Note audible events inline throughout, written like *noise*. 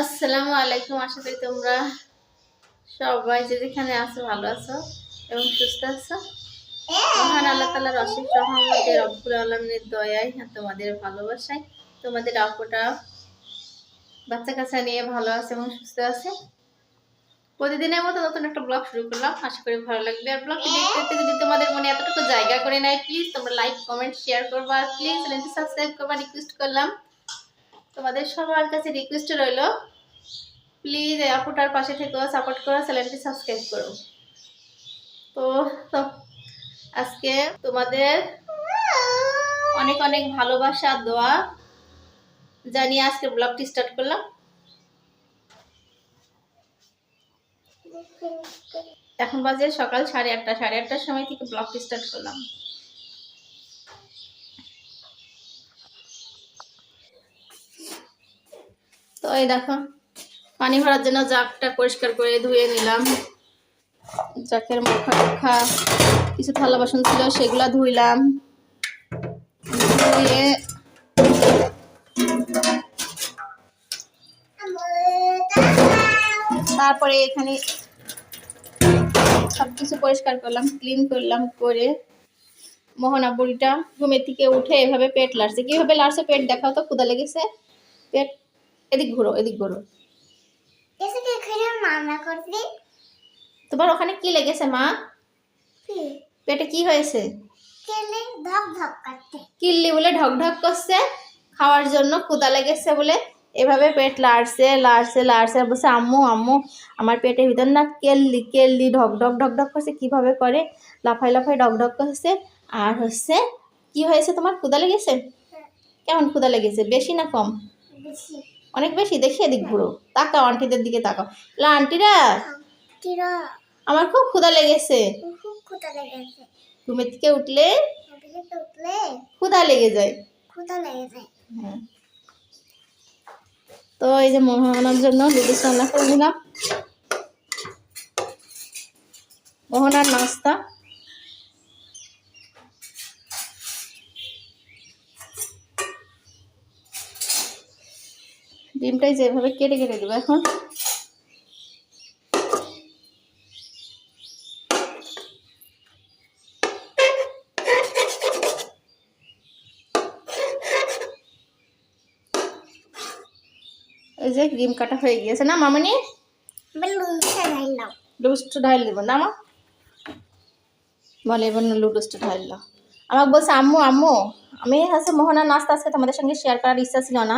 আসসালামু আলাইকুম, আশা করি তোমরা সবাই যেখানে আছো ভালো আছো এবং সুস্থ আছো। মহান আল্লাহ তালার অশেষ রহমতের আলমের দয়ায় তোমাদের ভালোবাসায় তোমাদের আপুটা বাচ্চা কাচ্চা নিয়ে ভালো আছে এবং সুস্থ আছে। প্রতিদিনের মতো নতুন একটা ব্লগ শুরু করলাম। আশা করি ভালো লাগবে। আর ব্লগটি দেখতে যদি তোমাদের মনে এতটুকু জায়গা করে নেয় প্লিজ তোমরা লাইক কমেন্ট শেয়ার করবা। প্লিজ সাবস্ক্রাইব করবা রিকোয়েস্ট করলাম। তোমাদের সবার কাছে রিকোয়েস্ট রইল প্লিজ আপুটার পাশে থেকেও সাপোর্ট করো চ্যানেলটি সাবস্ক্রাইব করো। তো আজকে তোমাদের অনেক অনেক ভালোবাসা, দোয়া। জানিয়ে আজকে ব্লগটি স্টার্ট করলাম। এখন বাজে সকাল সাড়ে আটটা, সাড়ে আটটার সময় থেকে ব্লগটি স্টার্ট করলাম। তো এই দেখো, পানি ভরার জন্য জাগটা পরিষ্কার করে ধুয়ে নিলাম। জাকের মুখা মুখা কিছু থালা বাসন ছিল, সেগুলো ধুইলাম। ধুয়ে তারপরে এখানে সব কিছু পরিষ্কার করলাম ক্লিন করলাম, করে মোহনা বুড়িটা ঘুমের থেকে উঠে এভাবে পেট লাড়ছে। কীভাবে লাড়ছে পেট দেখাও তো ক্ষুদা লেগেছে। পেট এদিক ঘুরো এদিক ঘুরো। তোমার ওখানে কি লেগেছে মা? পেটে কি হয়েছে? কিল্লি বলে ঢক ঢক করছে খাওয়ার জন্য ক্ষুদা লেগেছে বলে। এভাবে পেট লাড়ছে লাড়ছে লাড়ছে। বলছে আম্মু আম্মু আমার পেটের ভিতর না কেল্লি কেল্লি ঢক ঢক ঢক ঢক করছে। কীভাবে করে? লাফাই লাফাই ঢক ঢক করছে। আর হচ্ছে কি হয়েছে তোমার? ক্ষুদা লেগেছে? কেমন ক্ষুদা লেগেছে? বেশি না কম? বেশি। অনেক বেশি দেখি এদিক ঘুরো তাকাও আন্টিদের দিকে তাকাও। লা আন্টিরা আমার খুব ক্ষুদা লেগেছে। ঘুমের থেকে উঠলে? ক্ষুদা লেগে যায়। হ্যাঁ। তো এই যে মোহনার জন্য লুডুস রান্না করে দিলাম মোহনার নাস্তা। ডিমটাই যেভাবে কেটে কেটে দেবো এখন। এই যে ডিম কাটা হয়ে গিয়েছে। না মামনি? লুডুসটা ঢাল দেবো। না মা? বলে এবার লুডুসটা ঢাল আমাকে বলছে আম্মু আম্মু আমি হচ্ছে মোহনার নাস্তা আজকে তোমাদের সঙ্গে শেয়ার করার ইচ্ছা ছিল না।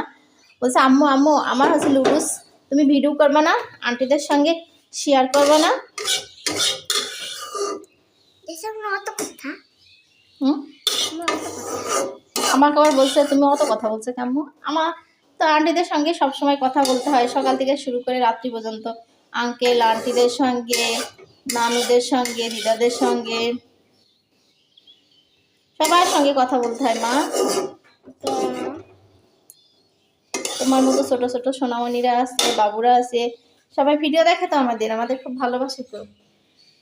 বলছে আম্মু আম্মু আমার হচ্ছে লুডুস। তুমি ভিডিও করবে না আন্টিদের সঙ্গে শেয়ার করবে না? আমাকে আবার বলছে তুমি অত কথা বলছো কেমন আমার তো আন্টিদের সঙ্গে সবসময় কথা বলতে হয় সকাল থেকে শুরু করে রাত্রি পর্যন্ত। আঙ্কেল আন্টিদের সঙ্গে নানুদের সঙ্গে দিদাদের সঙ্গে। সবার সঙ্গে কথা বলতে হয় মা। তো তোমার মতো ছোট ছোট সোনামণিরা আছে বাবুরা আছে সবাই ভিডিও দেখে তো আমাদের আমাদের খুব ভালোবাসে তো।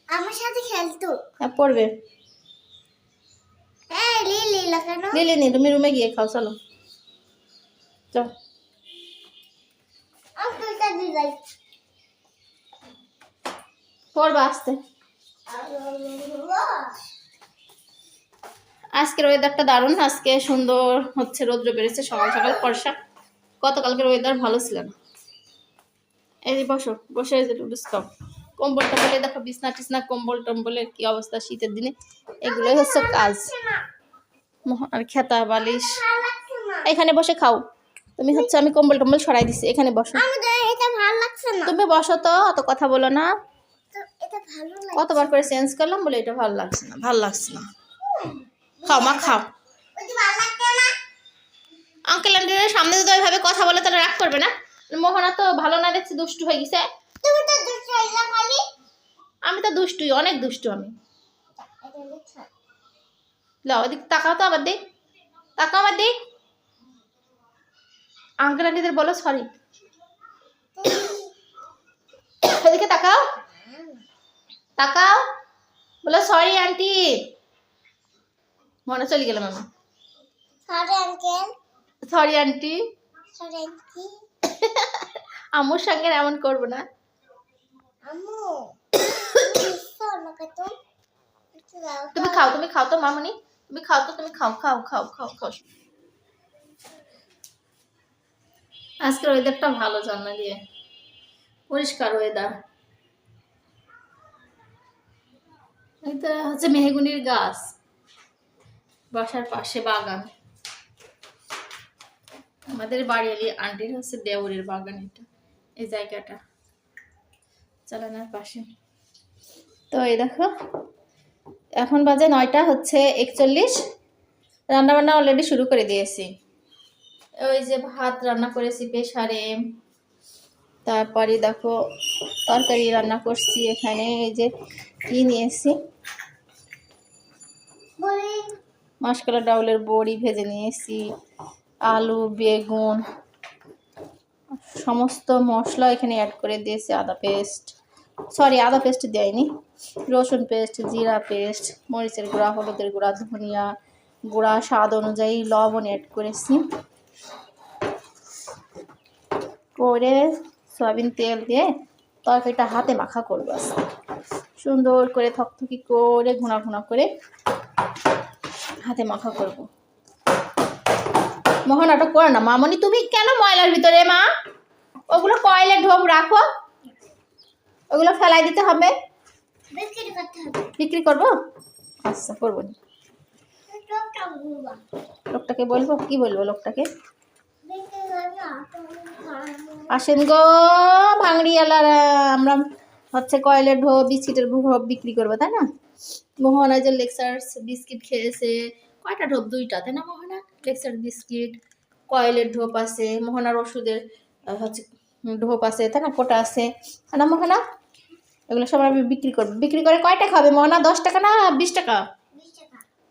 আমার সাথে খেলতো হ্যাঁ পড়বে। এই লিলি নি তুমি রুমে গিয়ে খাও চলো। চল আর দুইটা দিলাই পড়বা আসতে। আজকের ওয়েদারটা দারুণ আজকে সুন্দর হচ্ছে রৌদ্র বেড়েছে সকাল সকাল ফর্সা গতকালকের ওয়েদার ভালো ছিল না। এই যে বসো বসে এই যে খাও। কম্বল টম্বলে দেখো বিছনা টিছনা কম্বল টম্বলের কি অবস্থা শীতের দিনে? এগুলোই হচ্ছে কাজ। আর খেতা বালিশ। এখানে বসে খাও। তুমি হচ্ছে আমি কম্বল টম্বল সরাই দিছি। এখানে বসো। আমাদের এটা ভালো লাগছে না। তুমি বসো তো অত কথা বলো না। কতবার করে চেঞ্জ করলাম বলে এটা ভালো লাগছে না ভালো লাগছে না। খাও মা খাও। আঙ্কেল আন্টির সামনে যদি ওইভাবে কথা বলে তাহলে রাগ করবে না? মোহনা তো ভালো না দেখছি দুষ্টু হয়ে গেছে। তুমি তো ইলা খালি আমি তো দুষ্টুই অনেক দুষ্টু আমি। লাও এদিক তাকাও তো আবার দেখ। তাকাও আবার দেখ। আঙ্কেল আন্টিদের বলো সরি এদিকে তাকাও। তাকাও। বলো সরি আন্টি। মনে চলে গেলাম আমি সরি আঙ্কেল সরি আন্টি আম্মুর সঙ্গে এমন করব না। *coughs* তুমি খাও তুমি খাও তো মামনি। তুমি খাও তো তুমি খাও খাও খাও খাও খাও। আজকের ওয়েদারটা ভালো জানা দিয়ে। পরিষ্কার ওয়েদার এটা হচ্ছে মেহগুনির গাছ। বাসার পাশে বাগান। আমাদের বাড়িয়ালি আন্টির হচ্ছে দেওরের বাগান এটা এই জায়গাটা। চালানোর পাশে। তো এই দেখো এখন বাজে নয়টা হচ্ছে একচল্লিশ। রান্নাবান্না অলরেডি শুরু করে দিয়েছি। ওই যে ভাত রান্না করেছি প্রেশারে তারপরে দেখো তরকারি রান্না করছি এখানে এই যে কি নিয়েছি? মাসকলা ডাউলের বড়ি ভেজে নিয়েছি। আলু, বেগুন, সমস্ত মশলা এখানে অ্যাড করে দিয়েছি, আদা পেস্ট সরি আদা পেস্ট দেয়নি। রসুন পেস্ট জিরা পেস্ট মরিচের গুঁড়া, হলুদের গুঁড়া, ধনিয়া গুঁড়া, স্বাদ অনুযায়ী লবণ অ্যাড করেছি। করে সয়াবিন তেল দিয়ে তরকারিটা হাতে মাখা করব। সুন্দর করে থকথকি করে ঘুনা ঘুনা করে হাতে মাখা করব। মোহনাটা করো না মামনি। তুমি কেন ময়লার ভিতরে মা? ওগুলো কয়লে ঢোক রাখো। ওগুলো ফেলাই দিতে হবে। বিক্রি করব? আচ্ছা করব। লোকটাকে বলব। কি বলব লোকটাকে? আসেন গো ভাঙড়িওয়ালারা। আমরা হচ্ছে কয়লের ঢোপ বিস্কিটের ঢোপ বিক্রি করব তাই না? মোহনা যে লেক্সার্স বিস্কিট খেয়েছে কয়টা ঢোপ দুইটা তাই না মোহনা? লেক্সার বিস্কিট কয়েলের ঢোপ আছে মোহনার ওষুধের হচ্ছে ঢোপ আছে তাই না কোটা আছে। তাই না মোহনা এগুলো সব আমি বিক্রি করব। বিক্রি করে কয়টা খাবে মোহনা দশ টাকা না বিশ টাকা?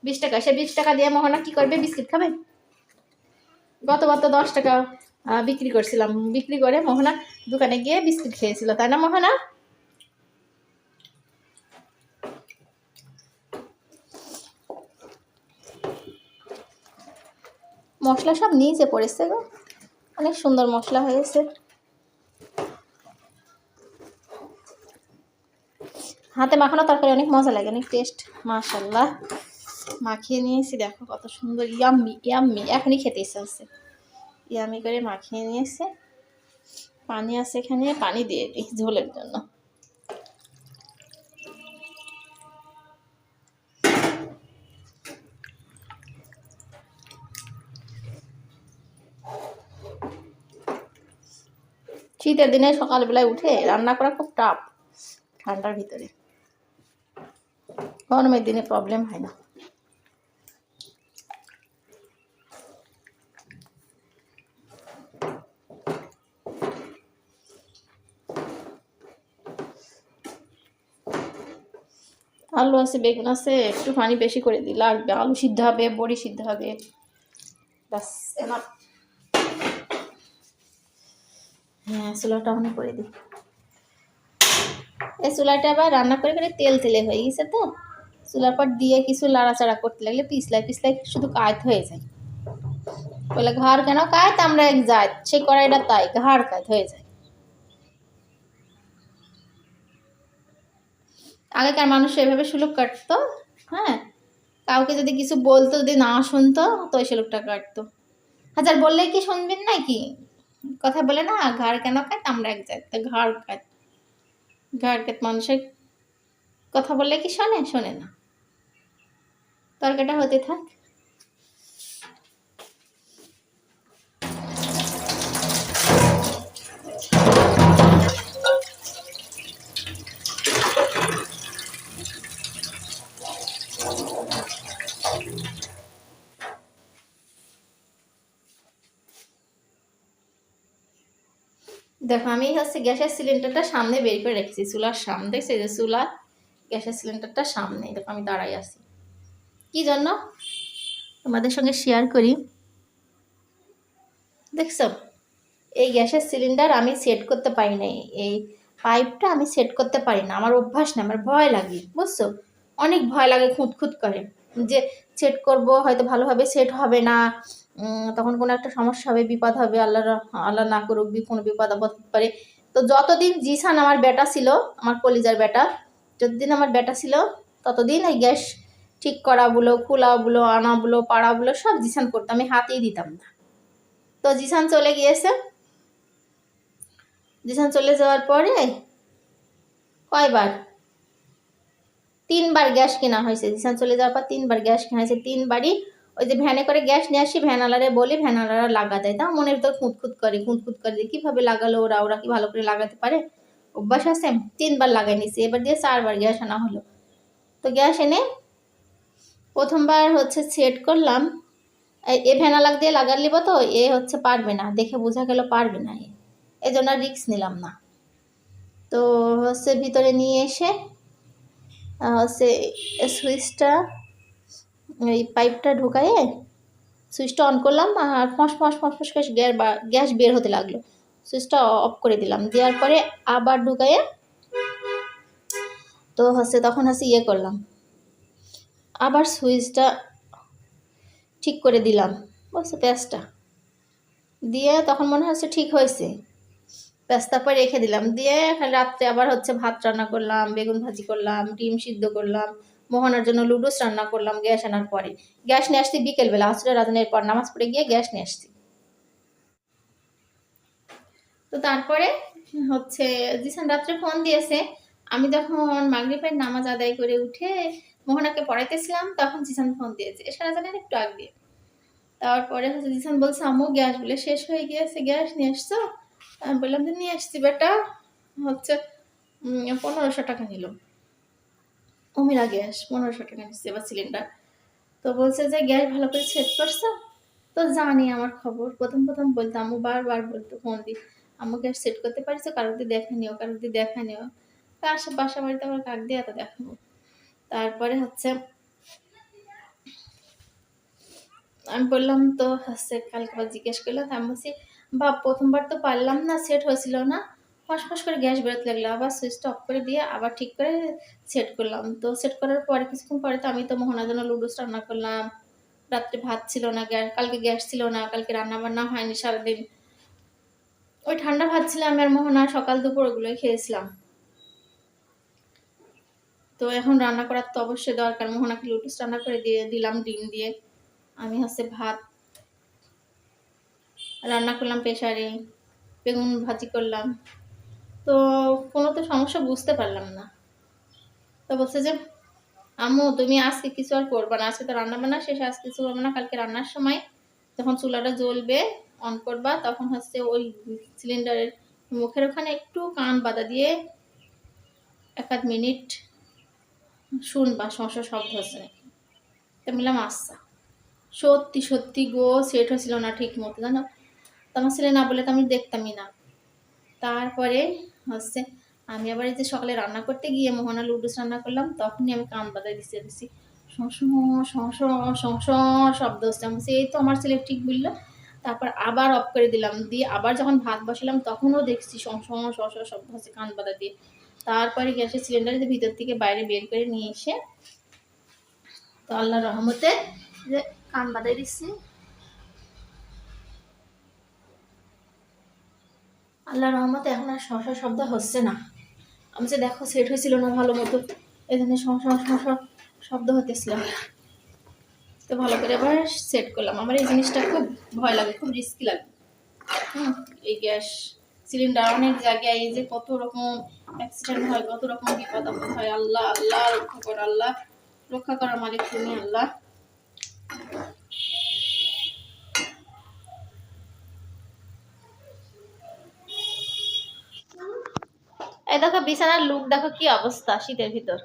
বিশ টাকা। সে বিশ টাকা দিয়ে মোহনা কি করবে? বিস্কিট খাবে? গতবার তো দশ টাকা বিক্রি করছিলাম। বিক্রি করে মোহনা দোকানে গিয়ে বিস্কিট খেয়েছিল তাই না মোহনা? মশলা সব নিচে পড়েছে গো। অনেক সুন্দর মশলা হয়েছে। হাতে মাখানো তরকারি অনেক মজা লাগে, অনেক টেস্ট মাশাল্লাহ মাখিয়ে নিয়েছি, দেখো কত সুন্দর ইয়াম্মি ইয়াম্মি এখনই খেতে ইচ্ছা হচ্ছে ইয়ামি করে মাখিয়ে নিয়েছে। পানি আছে এখানে, পানি দিয়ে দিই ঝোলের জন্য। শীতের দিনে সকালবেলায় উঠে রান্না করা খুব টাফ ঠান্ডার ভিতরে। গরমের দিনে প্রবলেম হয় না। আলু আছে, বেগুন আছে, একটু পানি বেশি করে দিই লাগবে। আলু সিদ্ধ হবে, বড়ি সিদ্ধ হবে। ব্যাস এনাফ হ্যাঁ চুলাটা অন করে দিই। এই চুলাটা আবার রান্না করে করে তেল তেলে হয়ে গেছে তো। চুলার পর দিয়ে কিছু লাড়াচাড়া করতে লাগলে পিছলাই পিছলাই শুধু কায়ত হয়ে যায়। বলে ঘাড় কেন কায়ত আমরা এক যাই সেই কড়াইটা তাই ঘাড় কায়ত হয়ে যায়। আগেকার মানুষ এভাবে সুলুক কাটতো হ্যাঁ? কাউকে যদি কিছু বলতো, যদি না শুনতো, তো ওই সুলুকটা কাটতো। হাজার বললে কি শুনবেন নাকি? কথা বলে না, ঘাড় কেন কাট? আমরা এক যাই তো ঘাড় কাট। ঘাড় কাট মানুষের কথা বললে কি শোনে? শোনে না। তরকারিটা হতে থাক। দেখো, আমি হচ্ছে গ্যাসের সিলিন্ডারটা সামনে বের করে রেখেছি, চুলার সামনে দেখছি যে চুলা, গ্যাসের সিলিন্ডারটা সামনে, দেখো আমি দাঁড়াই আছি। কি জন্য? তোমাদের সঙ্গে শেয়ার করি। দেখছ? এই গ্যাসের সিলিন্ডার আমি সেট করতে পারি না এই পাইপটা আমি সেট করতে পারি না, আমার অভ্যাস না আমার ভয় লাগে, বুঝছ? অনেক ভয় লাগে খুঁত খুঁত করে, যে সেট করব, হয়তো ভালোভাবে সেট হবে না। তখন কোনো একটা সমস্যা হবে, বিপদ হবে আল্লাহ আল্লাহ না করুক কোনো বিপদ আপদ হতে পারে। তো যতদিন জিসান আমার বেটা ছিল, আমার কলিজার বেটা, যতদিন আমার বেটা ছিল, ততদিন এই গ্যাস ঠিক করা বলো, খোলা বলো, আনা বলো, পাড়া বলো, সব জিসান করতাম, আমি হাতেই দিতাম না। তো জিসান চলে গিয়েছে। জিসান চলে যাওয়ার পরে কয়বার? তিনবার গ্যাস কেনা হয়েছে। জিসান চলে যাওয়ার পর তিনবার গ্যাস কেনা হয়েছে। তিনবারই ওই যে ভ্যানে করে গ্যাস নিয়ে আসি ভ্যানালারে বলি ভ্যানালারা লাগা দেয়। তা মনের তো খুঁতখুত করে খুঁতখুত করে যে কীভাবে লাগালো ওরা ওরা কি ভালো করে লাগাতে পারে? অভ্যাস আছে? তিনবার লাগাই নিছি। এবার দিয়ে চারবার গ্যাস আনা হলো। তো গ্যাস এনে প্রথমবার হচ্ছে সেট করলাম। এ ভ্যানালাক দিয়ে লাগার লিব তো, এ হচ্ছে পারবে না। দেখে বোঝা গেল পারবে না এ। এই জন্য রিক্স নিলাম না। তো হচ্ছে ভিতরে নিয়ে এসে হচ্ছে সুইচটা, এই পাইপটা ঢুকায়ে সুইচটা অন করলাম আর ফস ফস ফস ফস করে গ্যাস গ্যাস বের হতে লাগল। সুইচটা অফ করে দিলাম। দেওয়ার পরে আবার ঢুকাইয়ে তো হচ্ছে তখন হচ্ছে ইয়ে করলাম। আবার সুইচটা ঠিক করে দিলাম। বুঝছ পেঁয়াজটা দিয়ে তখন মনে হচ্ছে ঠিক হয়েছে। পেঁয়াজটা পরে রেখে দিলাম। দিয়ে রাত্রে আবার হচ্ছে ভাত রান্না করলাম, বেগুন ভাজি করলাম, ডিম সিদ্ধ করলাম, মোহনার জন্য লুডুস রান্না করলাম গ্যাস আনার পরে। গ্যাস নিয়ে আসছি বিকেলবেলা আসলে রাজনের পর নামাজ পড়ে গিয়ে গ্যাস নিয়ে আসছি। তো তারপরে হচ্ছে জিসান রাত্রে ফোন দিয়েছে। আমি যখন মাগরিবের নামাজ আদায় করে উঠে মোহনাকে পড়াইতেছিলাম, তখন জিসান ফোন দিয়েছে। এসে রাজানের একটু আগ। দিয়ে তারপরে হচ্ছে জিসান বলছে, আম্মু, গ্যাস বলে শেষ হয়ে গিয়েছে, গ্যাস নিয়ে আসছো? আমি বললাম যে, নিয়ে আসছি বেটা। হচ্ছে পনেরোশো টাকা নিল। অমিরা গ্যাস, পনেরোশো টাকা নিচ্ছে এবার সিলিন্ডার। তো বলছে যে, গ্যাস ভালো করে সেট করছ? তো জানি আমার খবর। প্রথম প্রথম বলতো, আম্মু, বারবার বলতো ফোন দি। আম্মু, গ্যাস সেট করতে পারছ কারোর দিয়ে দেখা নিও, কারোর দিয়ে দেখা নিও। তা আসে, বাসা বাড়িতে আবার কাক দিয়ে এত দেখাবো। তারপরে হচ্ছে, আমি বললাম, তো হচ্ছে, কালকে জিজ্ঞেস করলাম আমি বলছি বাপ, প্রথমবার তো পারলাম না সেট হয়েছিল না। ফস ফস করে গ্যাস বেরোতে লাগল, আবার সুইচটা অফ করে দিয়ে আবার ঠিক করে সেট করলাম। তো সেট করার পরে, কিছুক্ষণ পরে তো আমি তো মোহনার জন্য লুডুস রান্না করলাম। রাত্রে ভাত ছিল না গ্যাস কালকে গ্যাস ছিল না, কালকে রান্না বান্না হয়নি সারাদিন। ওই ঠান্ডা ভাত ছিল আমি আর মোহনা সকাল দুপুর ওগুলোই খেয়েছিলাম। তো এখন রান্না করার তো অবশ্যই দরকার। মোহনাকে লুডুস রান্না করে দিয়ে দিলাম, ডিম দিয়ে। আমি হচ্ছে ভাত রান্না করলাম প্রেশারে বেগুন ভাজি করলাম। তো কোনো তো সমস্যা বুঝতে পারলাম না। তো বলছে যে, আম্মু, তুমি আজকে কিছু আর করবে না, আজকে তো রান্না বান্না শেষ, আজকে কিছু করবে না, কালকে রান্নার সময় যখন চুলাটা জ্বলবে অন করবা, তখন হচ্ছে ওই সিলিন্ডারের মুখের ওখানে একটু কান বাঁধা দিয়ে এক আধ মিনিট শুনবা সমস্যা শব্দ হচ্ছে নাকি? তো বললাম আচ্ছা। সত্যি সত্যি গো সেট হয়েছিল না ঠিক মতো, জানো? তো আমার ছেলে না বলে তো আমি দেখতামই না। তারপরে হচ্ছে আমি আবার এই যে সকালে রান্না করতে গিয়ে মোহনা লুডুস রান্না করলাম, তখনই আমি কান বাজায় দিচ্ছি দিচ্ছি শশ শব্দ হচ্ছে। আমি এই তো আমার ছেলে ঠিক বলল। তারপর আবার অফ করে দিলাম, দিয়ে আবার যখন ভাত বসালাম, তখনও দেখছি শশ শব্দ হচ্ছে কান বাজা দিয়ে। তারপরে গ্যাসের সিলিন্ডার ভিতর থেকে বাইরে বের করে নিয়ে এসে তো আল্লাহ রহমতে যে কান বাঁধাই দিচ্ছি আল্লাহ রহমতে এখন আর শশা শব্দ হচ্ছে না। আমি যে দেখো সেট হয়েছিল না ভালো মতো এই শব্দ হতেছিল। তো ভালো করে আবার সেট করলাম। আমার এই জিনিসটা খুব ভয় লাগে, খুব রিস্কি লাগে। হুম, এই গ্যাস সিলিন্ডার অনেক জায়গায় এই যে কত রকম অ্যাক্সিডেন্ট হয়, কত রকম বিপদ আপদ হয়। আল্লাহ আল্লাহ রক্ষা কর, আল্লাহ রক্ষা করার মালিক তুমি, আল্লাহ। এই দেখো বিছানার লুক দেখো কি অবস্থা শীতের ভিতর।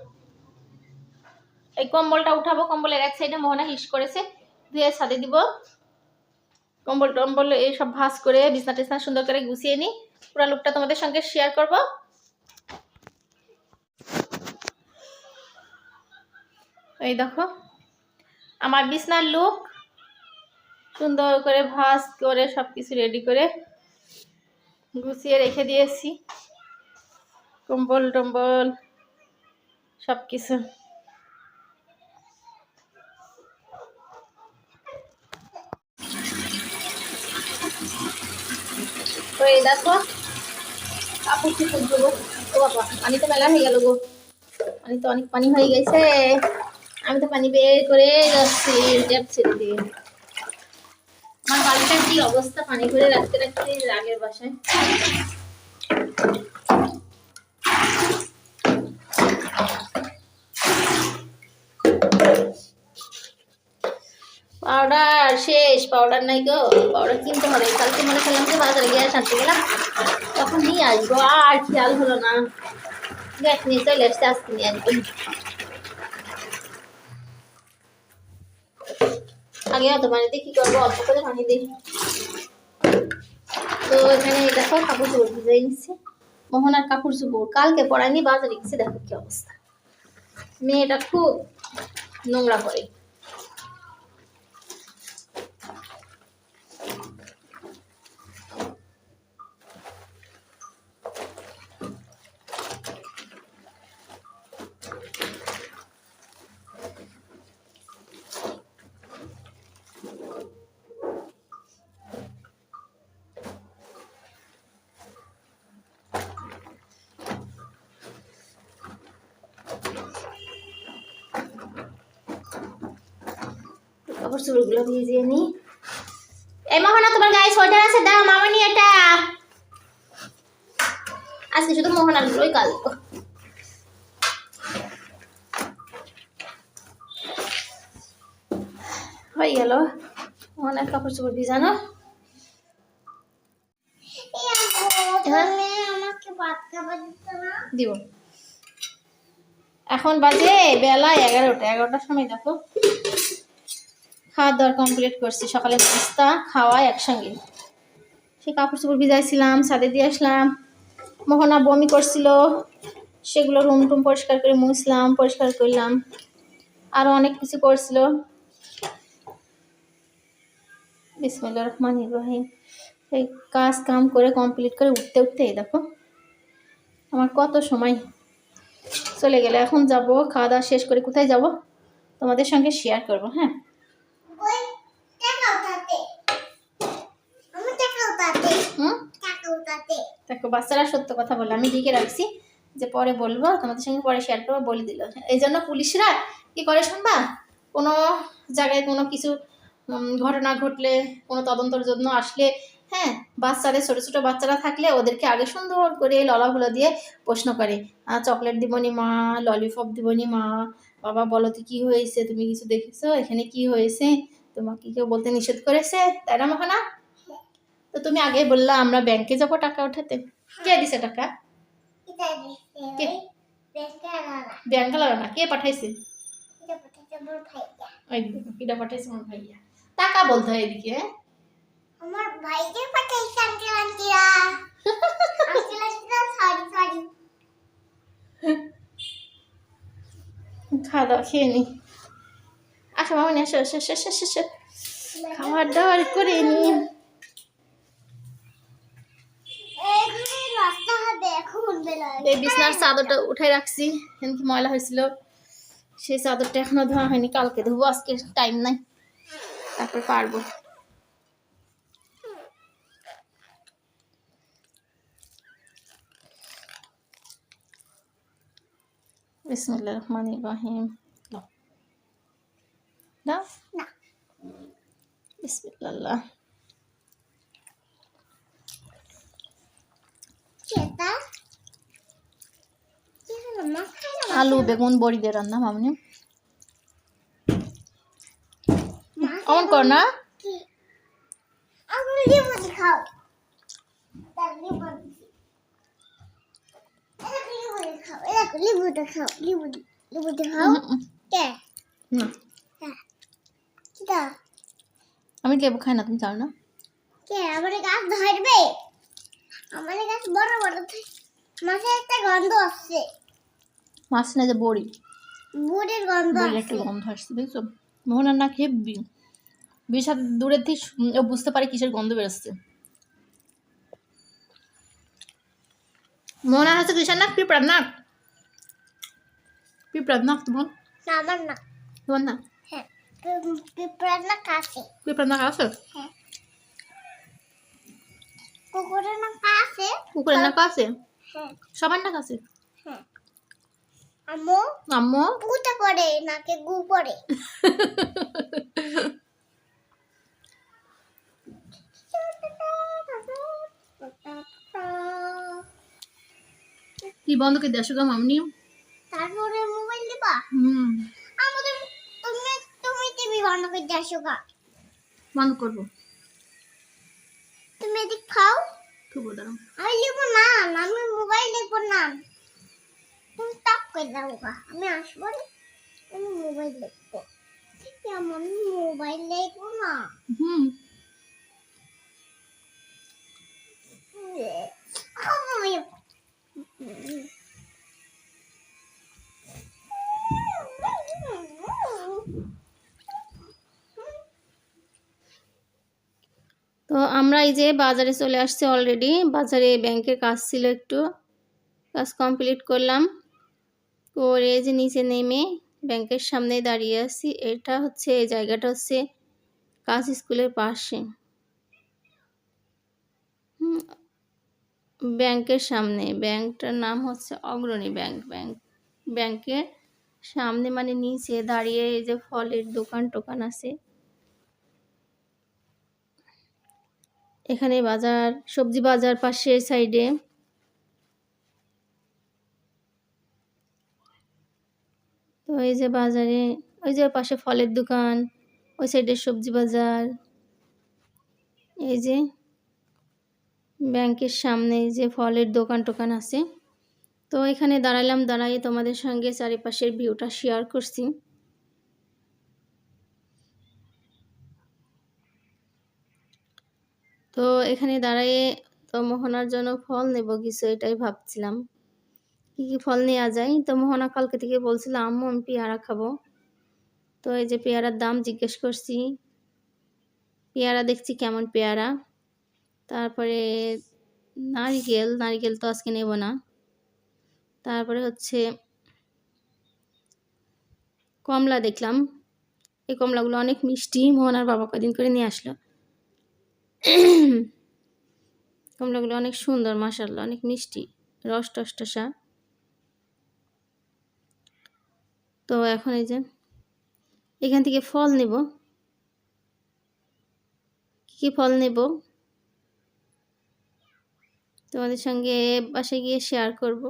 এই কম্বলটা উঠাবো, কম্বলের এক সাইডে মোহনা হিস করেছে, ধুয়ে ছাদে দিব। কম্বল টম্বল এই সব ভাঁজ করে বিছনা টিছনা সুন্দর করে গুছিয়ে নিই পুরো লুকটা তোমাদের সঙ্গে শেয়ার করব। এই দেখো, আমার বিছনার লুক সুন্দর করে ভাঁজ করে সব কিছু রেডি করে গুছিয়ে রেখে দিয়েছি। কম্বল টম্বল সব কিছু তো পানি তো মেলা হয়ে গেল গো। পানি তো অনেক পানি হয়ে গেছে। আমি তো পানি বের করে যাচ্ছি ট্যাপ ছেড়ে দিয়ে আমার বাড়িটার কি অবস্থা? পানি করে রাখতে রাখতে আগের বাসায়। পাউডার, শেষ। পাউডার নাই গো। পাউডার কিনতে হবে। কালকে মনে করলাম যে বাজারে গিয়ে আনতে গেলাম। তখন নিয়ে আসব। আর খেয়াল হলো না। দেখ নিয়ে চলে আসছে, আজকে নিয়ে আসব। আগে অত পানিতে কি করব? অল্প করে পানি দিই। তো এখানে দেখো কাপড় চোপড় ভিজাই নিচ্ছে। মোহনার কাপড় চোপড়। কালকে পড়ায়নি, বাজারে গেছে, দেখো কি অবস্থা। মেয়েটা খুব নোংরা করে। চোপড়গুলো ভিজিয়ে নি। এই মোহনা তোমার গায়ে সোয়েটার আছে? দাও এটা। আজকে শুধু মোহনার গুলোই হয়ে গেল। মোহনার কাপড় চোপড় ভিজানো। দিব। এখন বাজে বেলা এগারোটা। এগারোটার সময় দেখো। খাওয়া দাওয়ার কমপ্লিট করছি। সকালে নাস্তা, খাওয়া একসঙ্গে। সে কাপড় চোপড় ভিজাইছিলাম, ছাদে দিয়ে আসলাম। মোহনা বমি করছিল। সেগুলো রুম টুম পরিষ্কার করে মুছলাম, পরিষ্কার করলাম। আরও অনেক কিছু করছিল। বিসমিল্লা রহমান ইব্রাহিম এই কাজ কাম করে কমপ্লিট করে উঠতে উঠতে এই দেখো, আমার কত সময় চলে গেলে। এখন যাব, খাওয়া দাওয়া শেষ করে কোথায় যাব? তোমাদের সঙ্গে শেয়ার করব হ্যাঁ ওই টাকা উঠাতে আমি টাকা উঠাতে হুম টাকা উঠাতে দেখো, বাচ্চারা সত্য কথা বলে। আমি লিখে রাখছি যে পরে বলব, তোমাদের সঙ্গে পরে শেয়ার করব, বলে দিল। এই জন্য পুলিশরা কি করে শুনবা? কোনো জায়গায় কোনো কিছু ঘটনা ঘটলে, কোনো তদন্তর জন্য আসলে হ্যাঁ বাচ্চাদের, ছোটো ছোটো বাচ্চারা থাকলে ওদেরকে আগে সুন্দর করে ললাগুলো দিয়ে প্রশ্ন করে। চকলেট দিবনি মা ললিপপ দিবনি মা, বাবা বলো তো কী হয়েছে, তুমি কিছু দেখেছ? এখানে কি হয়েছে? তোমাকে কেউ বলতে নিষেধ করেছে? তাই না, মোহনা? তো তুমি আগে বললা আমরা ব্যাংকে যাব টাকা উঠাতে কে দিছে টাকা? কে? ব্যাংকে লাগা না কে পাঠাইছে? কিটা আমার ভাইয়া। টাকা বলতে হয় এদিকে হ্যাঁ? আমার ভাইকে পাঠাইছে আঙ্কেল আন্টিরা আঙ্কেল আন্টিরা সরি সরি খাওয়া দাওয়া খেয়ে নি। আসো মামনি আসো আসো আসো আসো, আসো, আসো। খাবার দাবার করে নি এখানে রাস্তা হবে এখন বেলা এই বিছনার চাদরটা উঠাই রাখছি। এখানে কি ময়লা হয়েছিল? সেই চাদরটা এখনও ধোয়া হয়নি কালকে ধোবো আজকে টাইম নাই। তারপর পারব। বিসমুল্লাহ রহমান ইব্রাহিম না। বিসমিল্লাহ সেটা কি হলো মা খাই না আলু বেগুন বড়ি দিয়ে রান্না মামনি মা অমন কর না আমি লেবু খাই না তুমি জানো না কে আমার গাছ ধরবে আমার গাছ বড় বড়। মাঝে একটা গন্ধ আসছে। মাছ না যে বড়ি। বুড়ির গন্ধ বড়ি একটা গন্ধ আসছে দেখছ মোহনার না খেয়ে বি- বিয়ের সাথে দূরের থেকে ও বুঝতে পারে কিসের গন্ধ বেরোচ্ছে। মোহনার হচ্ছে কিসের নাক পিঁপড়ার নাক। পিঁপড়ার নাক তোমার? না আমার না তোমার না হ্যাঁ পিঁপড়ার না কাছে পিঁপড়ার নাক আছে? হ্যাঁ। কুকুরের না কা আছে। কুকুরের নাক আছে? হ্যাঁ। সবার নাক আছে? হ্যাঁ। আম্মু? আম্মু? পুতে করে নাকে গু পড়ে। কি বন্ধ করে দেড়শো গ্রাম আমনি তারপরে মোবাইল দিবা? হুম। আমাদের তুমি তুমি টিভি বন্ধ করে যাচ্ছো গা। বন্ধ করব। তুমি এদিক খাও। খুব দাঁড়াও আমি লিখব না আমি মোবাইল লিখব না তুমি স্টপ করে দাও আমি আসব আমি মোবাইল লিখব কেমন মোবাইল লিখব না? হুম। আমি তো আমরা এই যে বাজারে চলে আসছি অলরেডি বাজারে ব্যাংকের কাজ ছিল একটু। কাজ কমপ্লিট করলাম। করে যে নিচে নেমে ব্যাংকের সামনে দাঁড়িয়ে আছি। এটা হচ্ছে, এই জায়গাটা হচ্ছে কাজ স্কুলের পাশে। ব্যাংকের সামনে। ব্যাংকটার নাম হচ্ছে অগ্রণী ব্যাংক ব্যাংক ব্যাংকের সামনে মানে নিচে দাঁড়িয়ে এই যে ফলের দোকান টোকান আছে। এখানে বাজার, সবজি বাজার পাশে সাইডে। তো এই যে বাজারে, ওই যে পাশে ফলের দোকান, ওই সাইডে সবজি বাজার। এই যে ব্যাংকের সামনে যে ফলের দোকান টোকান আছে। তো এখানে দাঁড়ালাম দাঁড়াই তোমাদের সঙ্গে চারিপাশের ভিউটা শেয়ার করছি। তো এখানে দাঁড়ায়ে তো মোহনার জন্য ফল নেব কিছু, এটাই ভাবছিলাম। কী কী ফল নেওয়া যায়? তো মোহনা কালকে থেকে বলছিল, আম্মু, আমি পেয়ারা খাব। তো এই যে পেয়ারার দাম জিজ্ঞেস করছি, পেয়ারা দেখছি কেমন পেয়ারা? তারপরে নারিকেল নারিকেল তো আজকে নেব না। তারপরে হচ্ছে কমলা দেখলাম। এই কমলাগুলো অনেক মিষ্টি, মোহনার বাবা কদিন করে নিয়ে আসলো। কমলাগুলো অনেক সুন্দর মাসাল্লাহ অনেক মিষ্টি। রস টসটসা তো এখন এই যে এখান থেকে ফল নেব। কী কী ফল নেব? তোমাদের সঙ্গে বাসায় গিয়ে শেয়ার করব।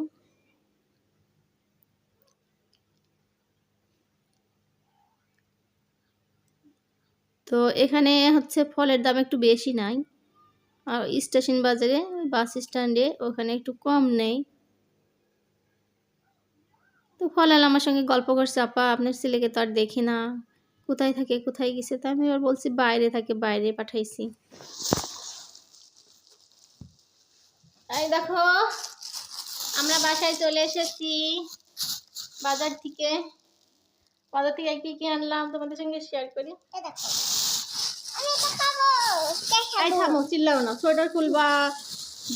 তো এখানে হচ্ছে ফলের দাম একটু বেশি নাই। আর স্টেশন বাজারে বাস স্ট্যান্ডে ওখানে একটু কম নেই। তো ফলাল আমার সঙ্গে গল্প করছে, আপা, আপনার ছেলেকে তো আর দেখি না। কোথায় থাকে, কোথায় গেছে? তা আমি এবার বলছি, বাইরে থাকে, বাইরে পাঠাইছি। এই দেখো, আমরা বাসায় চলে এসেছি বাজার থেকে। বাজার থেকে কি কি আনলাম তোমাদের সঙ্গে শেয়ার করি? দেখো। এই থামো চিল্লাও না। সোয়েটার খুলবা,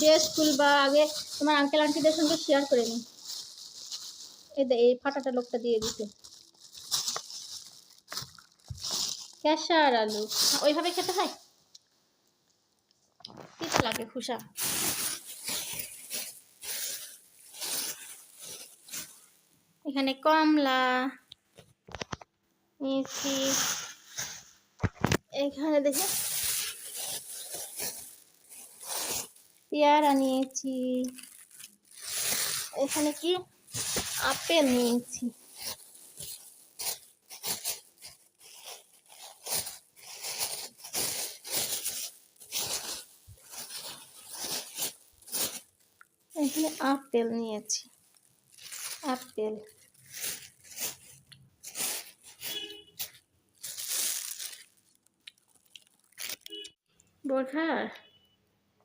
ড্রেস খুলবা, আগে তোমার আঙ্কেল আন্টিদের সঙ্গে শেয়ার করে নি। এই দে, এই ফাটাটা লোকটা দিয়ে দিতে ক্যাশার আলু। ওইভাবে খেতে হয়? তিতা লাগে খুশা এখানে কমলা নিয়েছি এখানে দেখে। পেয়ারা নিয়েছি। এখানে কি? আপেল নিয়েছি। এখানে আপেল নিয়েছি। আপেল। বোরখা?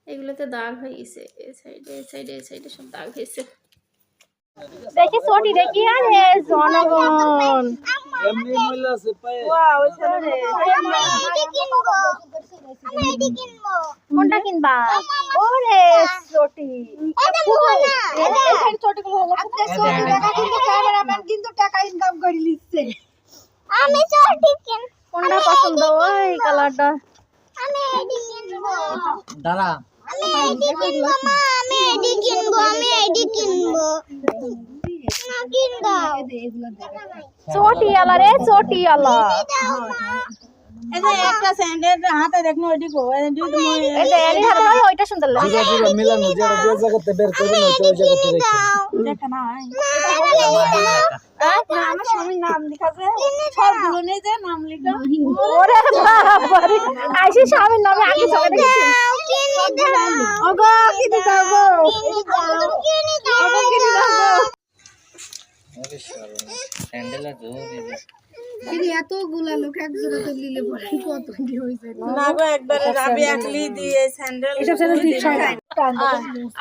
এগুলোতে দাগ হয়ে গেছে। এ সাইডে এ সাইডে এ সাইডে সব দাগ হয়েছে। দেখি ছোটি দেখি আরে জনগণ। এমনি মহিলা আছে পায়ে আমরা এটি কিনবো। আমরা এটি কিনবো। কোনটা কিনবা? ওরে ছোটি এটা না আমি চটি কিন কোনটা পছন্দ? ওই কালারটা আমি এটি কিনবো। দাঁড়া। আমি এডি কিনবো মা আমি এডি কিনবো আমি এডি কিনবো না কিন দাও চটি আলা রে চটি আলা দাও মা এই যে একটা স্যান্ডেল হাতে দেখনো ওইটি কো ওইটা সুন্দর লাগে। জিগা জিগা মিলানো যেটা যে জায়গাতে বের করবেন ওইটা ওই জায়গাতে রেখে দেখা না হ্যাঁ? আমার স্বামীর নাম লেখা সবগুলো নেই যে নাম লেখা ওরে বাবারে আইসি স্বামীর নামে আগে চলে দেখেছি দাও কিনে দাও। ওগো কি দিতে গো কিনে দাও কিনে দাও না গো একবারে রাবি একলি দিয়ে স্যান্ডেল এসব স্যান্ডেল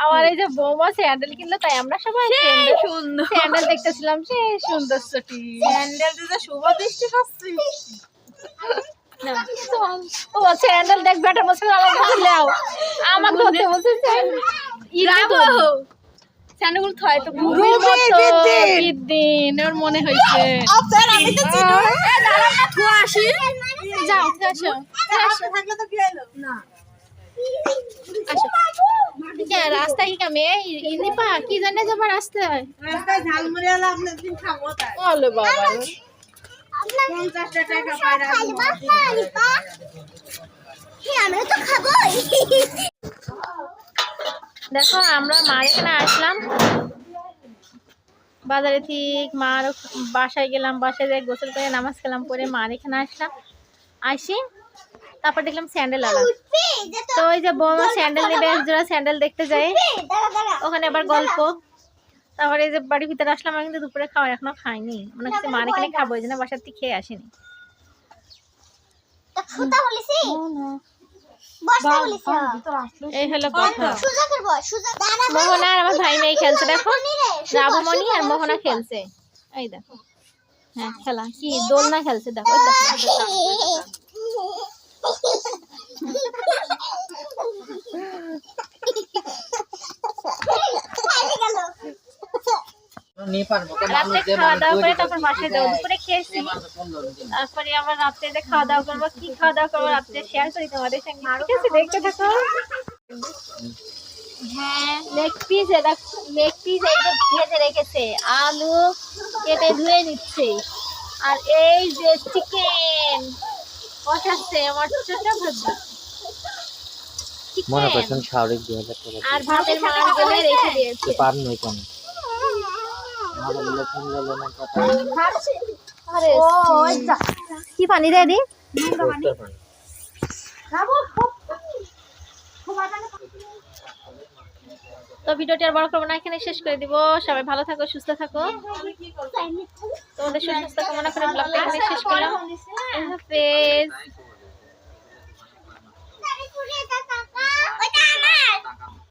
আমার এই যে বৌমা স্যান্ডেল কিনলো তাই আমরা সবাই সুন্দর। স্যান্ডেল দেখতেছিলাম সে সুন্দর চটি। স্যান্ডেল শুভ দৃষ্টি পাচ্ছি ও স্যান্ডেল দেখ বেটা বসে আমার ভাবলাও আমাকে ধরতে স্যান্ডেল থয় তো গুরু মতো বিদিন ওর মনে হয়েছে। স্যার আমি তো চিনো। তুই আসি। যাও তুই আসো। আসো। থাকলে তো কি হলো? না। আসো। কে রাস্তায় কি কামে? ইনি পা কি জানে যাবার রাস্তায়? রাস্তায় ঝালমুড়ি হলো আপনার দিন খাব তাই? বলো বাবা। পঞ্চাশটা টাকা পায় খাইবা খাইবা হ্যাঁ আমিও তো খাবোই। দেখো আমরা মার এখানে আসলাম। বাজারে ঠিক মার বাসায় গেলাম বাসায় যাই গোসল করে নামাজ খেলাম পরে মার এখানে আসলাম। আসি তারপর দেখলাম স্যান্ডেল আলা তো ওই যে বৌমা স্যান্ডেল নেবে এক জোড়া স্যান্ডেল দেখতে দাঁড়া ওখানে আবার গল্প। তারপরে এই যে বাড়ির ভিতরে আসলাম আমি কিন্তু দুপুরে খাওয়া এখনও খাইনি। মনে হচ্ছে মার এখানে খাব ওই জন্য বাসার থেকে খেয়ে আসিনি। এই হলো কথা। মোহনা আর আমার ভাই মেয়ে খেলছে দেখো। রাবুমণি আর মোহনা খেলছে। এই দেখো। হ্যাঁ খেলা। কি দোলনা খেলছে দেখো দেখো রাত্রে খাওয়া দাওয়া করে তারপর বাসায় যাব। দুপুরে খেয়েছি। তারপরে আবার রাত্রে যে খাওয়া দাওয়া করব কি খাওয়া দাওয়া করব রাত্রে শেয়ার করি তোমাদের সঙ্গে। ঠিক আছে দেখতে থাকো। হ্যাঁ লেগ পিস এটা লেগ পিস এই ভেজে রেখেছে আলু কেটে ধুয়ে নিচ্ছে। আর এই যে চিকেন বসাচ্ছে আমার ছোট ভাজা মনে চিকেন করছেন শাহরিক দুই হাজার টাকা আর ভাতের গলে রেখে দিয়েছে। পার কেন? কি পানি দি তো ভিডিওটি আর বড় করব না এখানে শেষ করে দিব। সবাই ভালো থাকো, সুস্থ থাকো। তোমাদের সুস্থ কামনা করে ব্লগটা এখানে শেষ করলাম।